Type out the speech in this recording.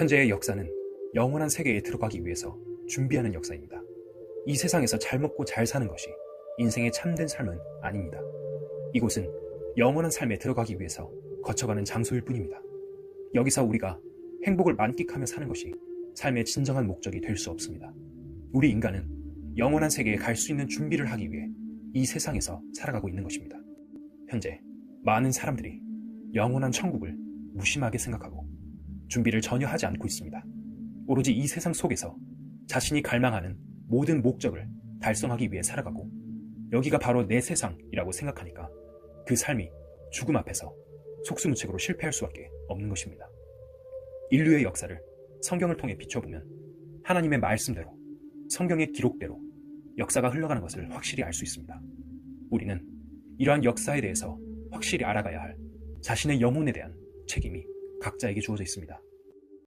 현재의 역사는 영원한 세계에 들어가기 위해서 준비하는 역사입니다. 이 세상에서 잘 먹고 잘 사는 것이 인생의 참된 삶은 아닙니다. 이곳은 영원한 삶에 들어가기 위해서 거쳐가는 장소일 뿐입니다. 여기서 우리가 행복을 만끽하며 사는 것이 삶의 진정한 목적이 될 수 없습니다. 우리 인간은 영원한 세계에 갈 수 있는 준비를 하기 위해 이 세상에서 살아가고 있는 것입니다. 현재 많은 사람들이 영원한 천국을 무심하게 생각하고 준비를 전혀 하지 않고 있습니다. 오로지 이 세상 속에서 자신이 갈망하는 모든 목적을 달성하기 위해 살아가고 여기가 바로 내 세상이라고 생각하니까 그 삶이 죽음 앞에서 속수무책으로 실패할 수밖에 없는 것입니다. 인류의 역사를 성경을 통해 비춰보면 하나님의 말씀대로 성경의 기록대로 역사가 흘러가는 것을 확실히 알 수 있습니다. 우리는 이러한 역사에 대해서 확실히 알아가야 할 자신의 영혼에 대한 책임이 각자에게 주어져 있습니다.